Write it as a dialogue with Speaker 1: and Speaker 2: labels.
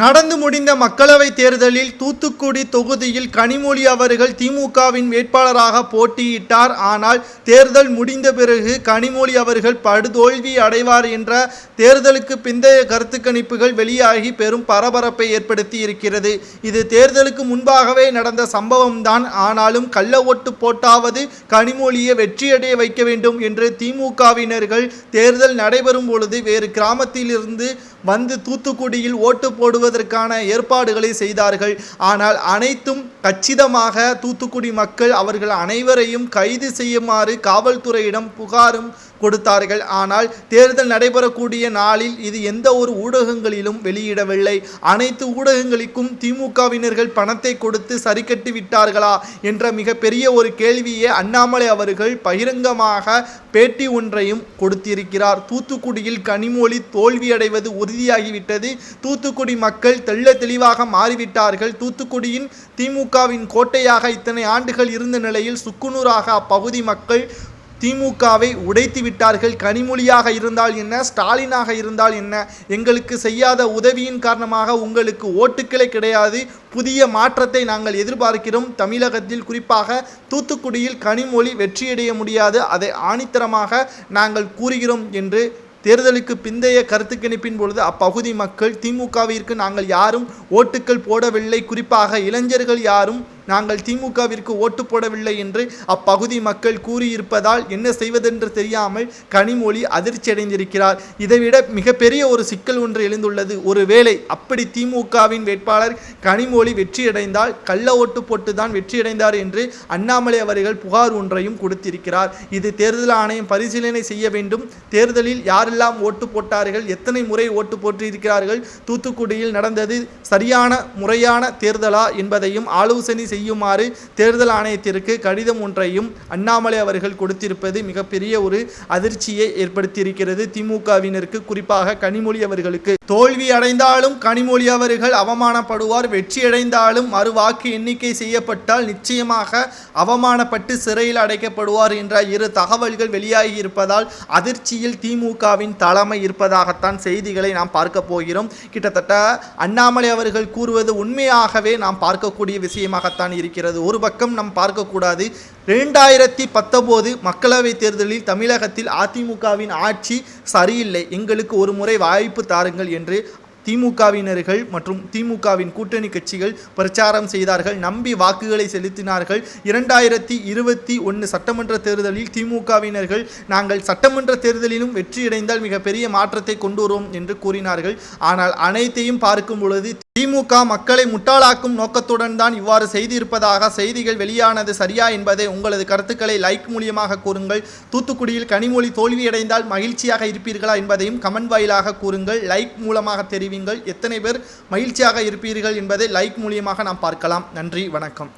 Speaker 1: நடந்து முடிந்த மக்களவை தேர்தலில் தூத்துக்குடி தொகுதியில் கனிமொழி அவர்கள் திமுகவின் வேட்பாளராக போட்டியிட்டார். ஆனால் தேர்தல் முடிந்த பிறகு கனிமொழி அவர்கள் படுதோல்வி அடைவார் என்ற தேர்தலுக்கு பிந்தைய கருத்து கணிப்புகள் வெளியாகி பெரும் பரபரப்பை ஏற்படுத்தி இருக்கிறது இது தேர்தலுக்கு முன்பாகவே நடந்த சம்பவம்தான். ஆனாலும் கள்ள ஓட்டு போட்டாவது கனிமொழியை வெற்றியடைய வைக்க வேண்டும் என்று திமுகவினர்கள் தேர்தல் நடைபெறும் பொழுது வேறு கிராமத்திலிருந்து வந்து தூத்துக்குடியில் ஓட்டு போடுவதற்கான ஏற்பாடுகளை செய்தார்கள். ஆனால் அனைத்தும் கச்சிதமாக தூத்துக்குடி மக்கள் அவர்கள் அனைவரையும் கைது செய்யுமாறு காவல்துறையிடம் புகாரும் கொடுத்தார்கள். ஆனால் தேர்தல் நடைபெறக்கூடிய நாளில் இது எந்த ஒரு ஊடகங்களிலும் வெளியிடவில்லை. அனைத்து ஊடகங்களுக்கும் திமுகவினர்கள் பணத்தை கொடுத்து சரிக்கட்டி விட்டார்களா என்ற மிகப்பெரிய ஒரு கேள்வியை அண்ணாமலை அவர்கள் பகிரங்கமாக பேட்டி ஒன்றையும் கொடுத்திருக்கிறார். தூத்துக்குடியில் கனிமொழி தோல்வியடைவது உறுதியாகிவிட்டது. தூத்துக்குடி மக்கள் தெள்ள தெளிவாக மாறிவிட்டார்கள். தூத்துக்குடியின் திமுகவின் கோட்டையாக இத்தனை ஆண்டுகள் இருந்த நிலையில் சுக்குநூறாக அப்பகுதி மக்கள் திமுகவை உடைத்து விட்டார்கள். கனிமொழியாக இருந்தால் என்ன? ஸ்டாலினாக இருந்தால் என்ன? எங்களுக்கு செய்யாத உதவியின் காரணமாக உங்களுக்கு ஓட்டுக்களே கிடையாது. புதிய மாற்றத்தை நாங்கள் எதிர்பார்க்கிறோம். தமிழகத்தில் குறிப்பாக தூத்துக்குடியில் கனிமொழி வெற்றியடைய முடியாது. அதை ஆணித்தரமாக நாங்கள் கூறுகிறோம் என்று தேர்தலுக்கு பிந்தைய கருத்து கணிப்பின் பொழுது அப்பகுதி மக்கள் திமுகவிற்கு நாங்கள் யாரும் ஓட்டுக்கள் போடவில்லை. குறிப்பாக இளைஞர்கள் யாரும் நாங்கள் திமுகவிற்கு ஓட்டு போடவில்லை என்று அப்பகுதி மக்கள் கூறியிருப்பதால் என்ன செய்வதென்று தெரியாமல் கனிமொழி அதிர்ச்சி அடைந்திருக்கிறார் இதைவிட மிகப்பெரிய ஒரு சிக்கல் ஒன்று எழுந்துள்ளது. ஒருவேளை அப்படி திமுகவின் வேட்பாளர் கனிமொழி வெற்றியடைந்தால் கள்ள ஓட்டு போட்டு தான் வெற்றியடைந்தார் என்று அண்ணாமலை அவர்கள் புகார் ஒன்றையும் கொடுத்திருக்கிறார். இது தேர்தல் ஆணையம் பரிசீலனை செய்ய வேண்டும். தேர்தலில் யாரெல்லாம் ஓட்டு போட்டார்கள் எத்தனை முறை ஓட்டு போட்டிருக்கிறார்கள் தூத்துக்குடியில் நடந்தது சரியான முறையான தேர்தலா என்பதையும் ஆலோசனை செய்யுமாறு தேர்தல் ஆணையத்திற்கு கடிதம் ஒன்றையும் அண்ணாமலை அவர்கள் கொடுத்திருப்பது மிகப்பெரிய ஒரு அதிர்ச்சியை ஏற்படுத்தியிருக்கிறது. திமுகவினருக்கு குறிப்பாக கனிமொழி அவர்களுக்கு. தோல்வி அடைந்தாலும் கனிமொழி அவர்கள் அவமானப்படுவார். வெற்றியடைந்தாலும் மறு வாக்கு எண்ணிக்கை செய்யப்பட்டால் நிச்சயமாக அவமானப்பட்டு சிறையில் அடைக்கப்படுவார் என்ற இரு தகவல்கள் வெளியாகி இருப்பதால் அதிர்ச்சியில் திமுகவின் தலைமை இருப்பதாகத்தான் செய்திகளை நாம் பார்க்க போகிறோம். கிட்டத்தட்ட அண்ணாமலை அவர்கள் கூறுவது உண்மையாகவே நாம் பார்க்கக்கூடிய விஷயமாகத்தான் இருக்கிறது. ஒரு பக்கம் நாம் பார்க்கக்கூடாது. ரெண்டாயிரத்தி பத்தொம்போது மக்களவைத் தேர்தலில் தமிழகத்தில் அதிமுகவின் ஆட்சி சரியில்லை. எங்களுக்கு ஒரு முறை வாய்ப்பு தாருங்கள் என்று திமுகவினர்கள் மற்றும் திமுகவின் கூட்டணி கட்சிகள் பிரச்சாரம் செய்தார்கள் நம்பி வாக்குகளை செலுத்தினார்கள். இரண்டாயிரத்தி இருபத்தி ஒன்று சட்டமன்ற தேர்தலில் திமுகவினர்கள் நாங்கள் சட்டமன்ற தேர்தலிலும் வெற்றியடைந்தால் மிகப்பெரிய மாற்றத்தை கொண்டு வருவோம் என்று கூறினார்கள். ஆனால் அனைத்தையும் பார்க்கும் பொழுது திமுக மக்களை முட்டாளாக்கும் நோக்கத்துடன் தான் இவ்வாறு செய்திருப்பதாக செய்திகள் வெளியானது சரியா என்பதை உங்களது கருத்துக்களை லைக் மூலியமாக கூறுங்கள். தூத்துக்குடியில் கனிமொழி தோல்வியடைந்தால் மகிழ்ச்சியாக இருப்பீர்களா என்பதையும் கமெண்ட் வாயிலாக கூறுங்கள். லைக் மூலமாக தெரிவி செய்வீங்கள் எத்தனை பேர் மகிழ்ச்சியாக இருப்பீர்கள் என்பதை லைக் மூலியமாக நாம் பார்க்கலாம். நன்றி வணக்கம்.